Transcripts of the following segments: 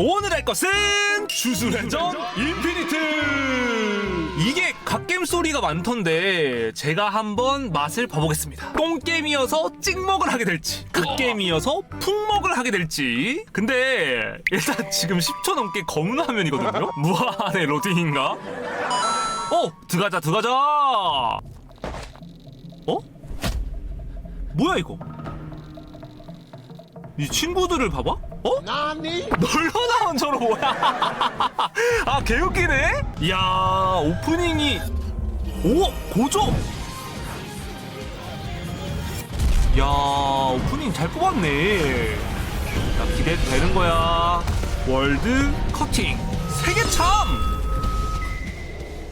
오늘 할 것은 주술회전 인피니트 이게 갓겜 소리가 많던데 제가 한번 맛을 봐보겠습니다 똥겜이어서 찍먹을 하게 될지 갓겜이어서 푹먹을 하게 될지 근데 일단 지금 10초 넘게 검은 화면이거든요 무한의 로딩인가? 어! 들어가자 들어가자 어? 뭐야 이거 이 친구들을 봐봐? 어? 나니? 널러 나온 저로 뭐야? 아 개웃기네. 이야 오프닝이 오 고조. 야 오프닝 잘 뽑았네. 나 기대도 되는 거야. 월드 커팅 세계 참.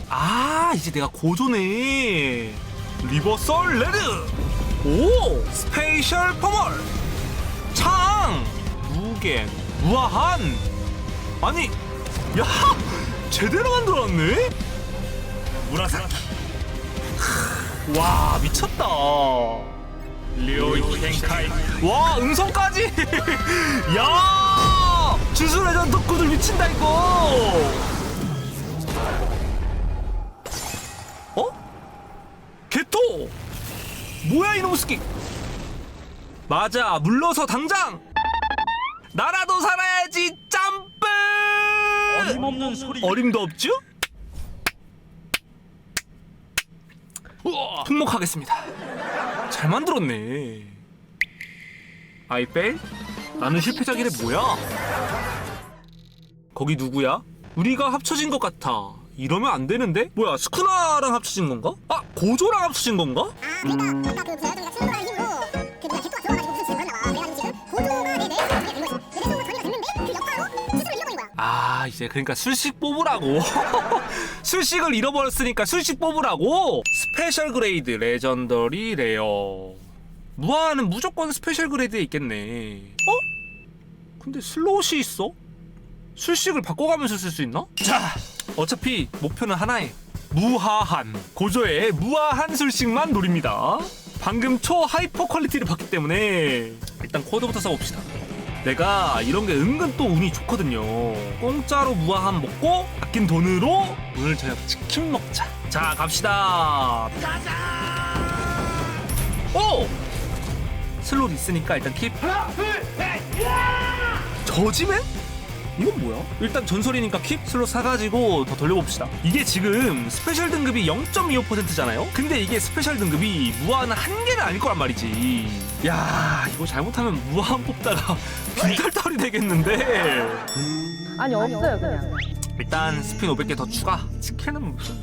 아 이제 내가 고조네. 리버설 레드. 오 스페셜 퍼멀. 창 무게 무아한. 아니 야 제대로 만들었네? 무라사키 와 미쳤다. 리오이 켄카이. 와 음성까지. 야 주술회전 덕후들 미친다 이거. 어? 개토! 뭐야 이놈의 스키 맞아 물러서 당장 나라도 살아야지 점프 어림없는 소리. 어림도 없죠? 품목하겠습니다 잘 만들었네 아이뺄? 나는 실패작이래 뭐야? 거기 누구야? 우리가 합쳐진 것 같아 이러면 안 되는데? 뭐야 스쿠나랑 합쳐진 건가? 아 고조랑 합쳐진 건가? 그러니까 아까 그 제어동 아 이제 그러니까 술식 뽑으라고. 술식을 잃어버렸으니까 술식 뽑으라고. 스페셜 그레이드 레전더리 레어 무한은 무조건 스페셜 그레이드에 있겠네. 어? 근데 슬롯이 있어? 술식을 바꿔가면서 쓸 수 있나? 자 어차피 목표는 하나에 무하한 고조의 무하한 술식만 노립니다. 방금 초 하이퍼 퀄리티를 봤기 때문에 일단 코드부터 써봅시다 내가 이런 게 은근 또 운이 좋거든요. 공짜로 무화한 먹고 아낀 돈으로 오늘 저녁 치킨 먹자. 자 갑시다. 오 슬롯 있으니까 일단 킵. 저지맨? 이건 뭐야? 일단 전설이니까 킵 슬롯 사가지고 더 돌려봅시다. 이게 지금 스페셜 등급이 0.25%잖아요? 근데 이게 스페셜 등급이 무한 한 개는 아닐 거란 말이지. 야, 이거 잘못하면 무한 뽑다가 빈털털이 되겠는데. 아니 없어요 그냥 일단 스핀 500개 더 추가. 치킨은 무슨.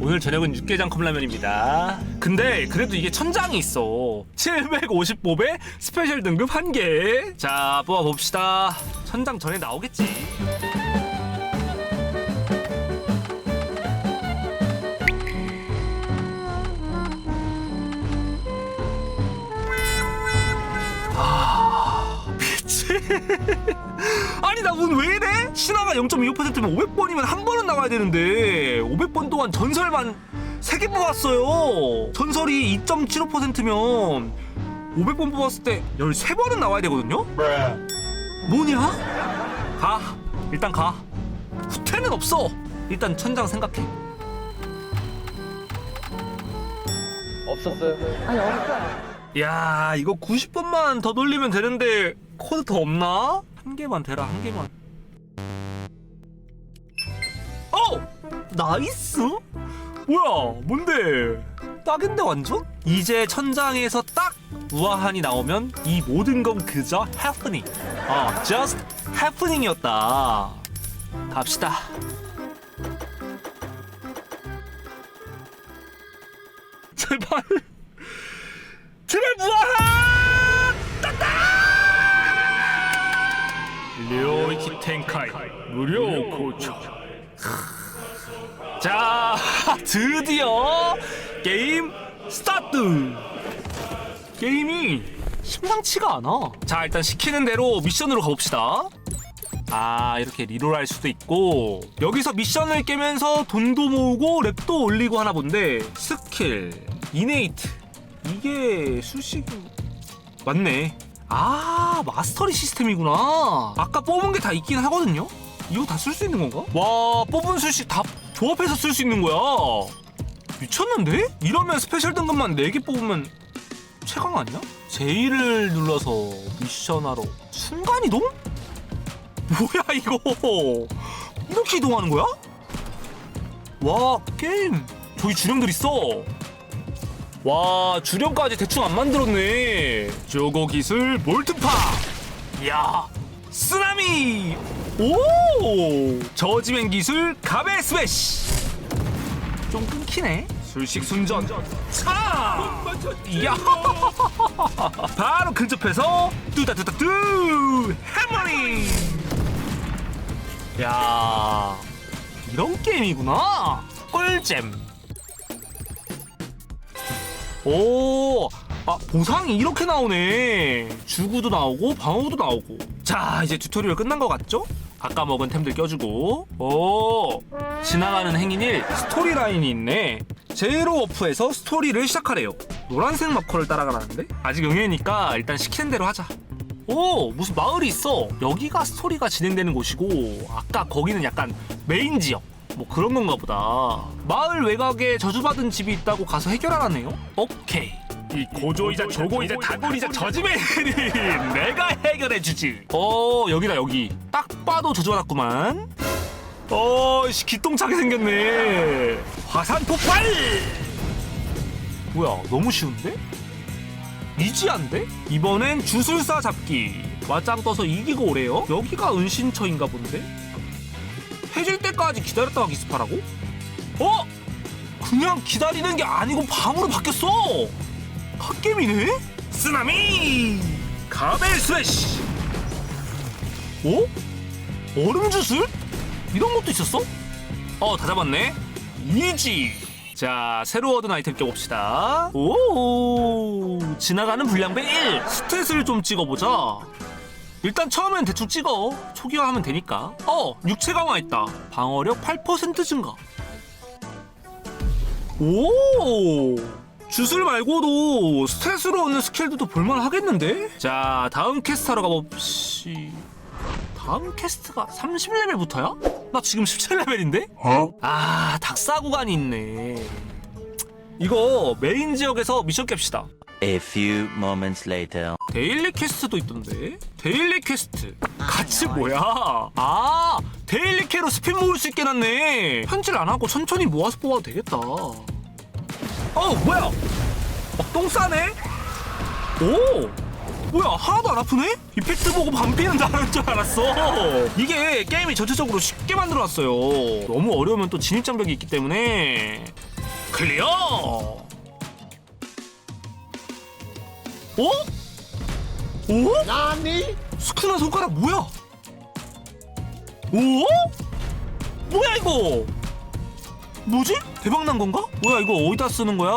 오늘 저녁은 육개장 컵라면입니다. 근데 그래도 이게 천장이 있어. 750봅에 스페셜 등급 1개. 자, 뽑아봅시다. 천장 전에 나오겠지. 아니 나운왜 이래? 신화가 0.25%면 500번이면 한 번은 나와야 되는데 500번 동안 전설만 3개 뽑았어요 전설이 2.75%면 500번 뽑았을 때 13번은 나와야 되거든요? 뭐냐? 가 일단 가 후퇴는 없어 일단 천장 생각해 없었어요. 아니 없어요 야 이거 90번만 더 돌리면 되는데 코드 더 없나? 한 개만 대라 한 개만 어! 나이스? 뭐야 뭔데 딱인데 완전? 이제 천장에서 딱 우아한이 나오면 이 모든 건 그저 happening 어 just happening이었다 갑시다 제발 텐카이 무료 고초 자 드디어 게임 스타트. 게임이 심상치가 않아. 자 일단 시키는 대로 미션으로 가봅시다. 아 이렇게 리롤할 수도 있고. 여기서 미션을 깨면서 돈도 모으고 랩도 올리고 하나 본데 스킬 이네이트. 이게 수식이 맞네 아 마스터리 시스템이구나 아까 뽑은 게 다 있긴 하거든요 이거 다 쓸 수 있는 건가? 와 뽑은 수식 다 조합해서 쓸 수 있는 거야 미쳤는데? 이러면 스페셜 등급만 4개 뽑으면 최강 아니야? J를 눌러서 미션하러 순간이동? 뭐야 이거 이렇게 이동하는 거야? 와 게임 저기 주령들 있어 와 주령까지 대충 안 만들었네. 저거 기술 몰트파. 이야 쓰나미. 오 저지맨 기술 가베 스매시. 좀 끊기네. 술식 순전. 차! 이야 바로 근접해서 뚜다뚜다뚜 해머링. 야 이런 게임이구나. 꿀잼 오, 아, 보상이 이렇게 나오네. 주구도 나오고, 방어구도 나오고. 자, 이제 튜토리얼 끝난 것 같죠? 아까 먹은 템들 껴주고. 오, 지나가는 행인 1, 스토리 라인이 있네. 제로 워프에서 스토리를 시작하래요. 노란색 마커를 따라가라는데? 아직 응애니까 일단 시키는 대로 하자. 오, 무슨 마을이 있어. 여기가 스토리가 진행되는 곳이고, 아까 거기는 약간 메인 지역. 뭐 그런 건가 보다. 마을 외곽에 저주받은 집이 있다고 가서 해결하라네요. 오케이. 이 고조이자 조고이자 다골이자 저지맨은 내가 해결해주지. 어 여기다 여기. 딱 봐도 저주받았구만. 어, 씨 기똥차게 생겼네. 화산 폭발. 뭐야, 너무 쉬운데? 이지한데? 이번엔 주술사 잡기. 맞짱 떠서 이기고 오래요. 여기가 은신처인가 본데? 해질 때까지 기다렸다가 기습하라고? 어? 그냥 기다리는 게 아니고 방으로 바뀌었어! 핫게임이네? 쓰나미! 가벨 스매시! 어? 얼음 주술? 이런 것도 있었어? 어, 다 잡았네. 이지! 자, 새로 얻은 아이템 껴봅시다. 오, 지나가는 불량배 1! 스탯을 좀 찍어보자. 일단 처음엔 대충 찍어. 초기화하면 되니까. 어, 육체 강화했다. 방어력 8% 증가. 오! 주술 말고도 스탯으로 얻는 스킬들도 볼만 하겠는데? 자, 다음 캐스터로 가봅시. 다음 캐스트가 30레벨부터야? 나 지금 17레벨인데? 아, 닥사 구간이 있네. 이거 메인 지역에서 미션 깹시다. A few moments later. 데일리 퀘스트도 있던데? 데일리 퀘스트 같이 뭐야? 아 데일리 캐로 스핀 모을 수 있게 놨네 편질 안 하고 천천히 모아서 뽑아도 되겠다 어 뭐야 막 똥 싸네? 오 뭐야 하나도 안 아프네? 이펙트 보고 반피는 다른 줄 알았어 이게 게임이 전체적으로 쉽게 만들어놨어요 너무 어려우면 또 진입장벽이 있기 때문에 클리어 오? 오? 나니? 스크나 손가락 뭐야? 오? 뭐야 이거? 뭐지? 대박 난 건가? 뭐야 이거 어디다 쓰는 거야?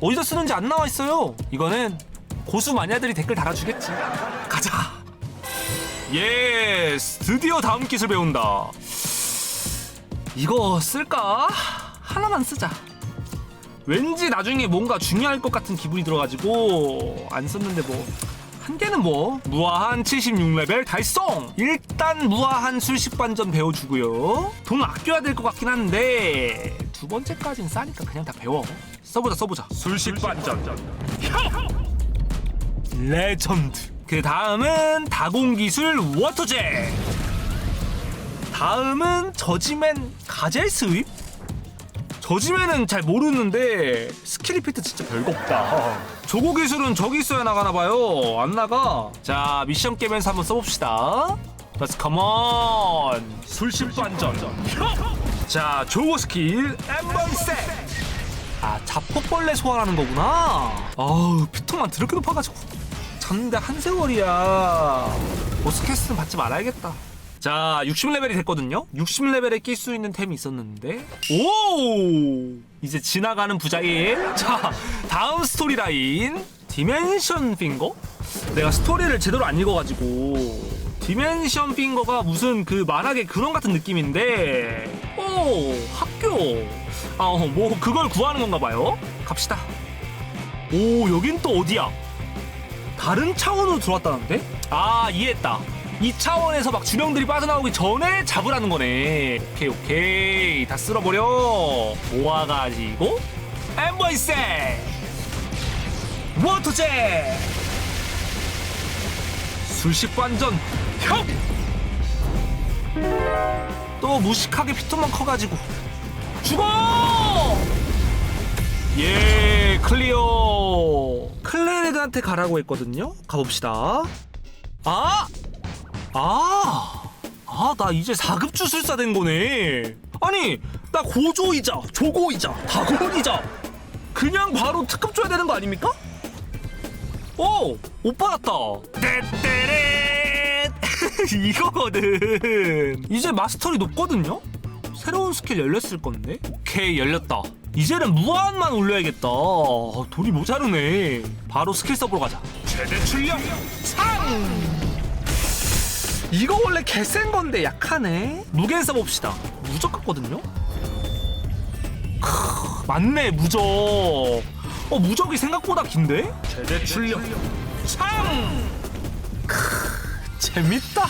어디다 쓰는지 안 나와 있어요. 이거는 고수 마니아들이 댓글 달아주겠지. 가자. 예스, 드디어 다음 기술 배운다. 이거 쓸까? 하나만 쓰자. 왠지 나중에 뭔가 중요할 것 같은 기분이 들어가지고 안 썼는데 뭐 한 개는 뭐 무아한 76레벨 달성! 일단 무아한 술식 반전 배워주고요. 돈 아껴야 될 것 같긴 한데 두 번째까진 싸니까 그냥 다 배워. 써보자 써보자. 술식 반전 레전드. 그 다음은 다공 기술 워터젯 다음은 저지맨 가젤 스윕 저지맨은 잘 모르는데 스킬 리피트 진짜 별거 없다. 조고 기술은 저기 있어야 나가나 봐요. 안 나가. 자 미션 깨면서 한번 써봅시다. Let's come on. 술식 반전. 자 조고 스킬 엠번 셋. 아 자폭벌레 소환하는 거구나. 아우 피통만 드럽게 높아가지고 잤는데 한 세월이야. 보스 캐스트는 받지 말아야겠다. 자, 60레벨이 됐거든요. 60레벨에 낄 수 있는 템이 있었는데. 오! 이제 지나가는 부자일. 자, 다음 스토리 라인. 디멘션 핑거? 내가 스토리를 제대로 안 읽어가지고. 디멘션 핑거가 무슨 그 만화계 그런 같은 느낌인데. 오, 학교. 아, 어, 뭐, 그걸 구하는 건가 봐요. 갑시다. 오, 여긴 또 어디야? 다른 차원으로 들어왔다는데? 아 이해했다 이 차원에서 막 주명들이 빠져나오기 전에 잡으라는 거네. 오케이 오케이. 다 쓸어버려. 모아가지고 엠버이스 워터제. 술식 반전. 형! 또 무식하게 피톤만 커가지고. 죽어! 예 클리어. 클레레드한테 가라고 했거든요. 가봅시다. 아! 아! 아, 나 이제 4급 주술사 된 거네. 아니, 나 고조이자, 조고이자, 다고이자. 그냥 바로 특급 줘야 되는 거 아닙니까? 오! 못 받았다. 떼떼렛! 이거거든. 이제 마스터리 높거든요? 새로운 스킬 열렸을 건데? 오케이, 열렸다. 이제는 무한만 올려야겠다. 아, 돈이 모자르네. 바로 스킬 서브로 가자. 최대 출력 상! 이거 원래 개센 건데 약하네. 무겐 써봅시다. 무적 같거든요. 크, 맞네 무적. 어 무적이 생각보다 긴데? 최대 출력 참. 크, 재밌다.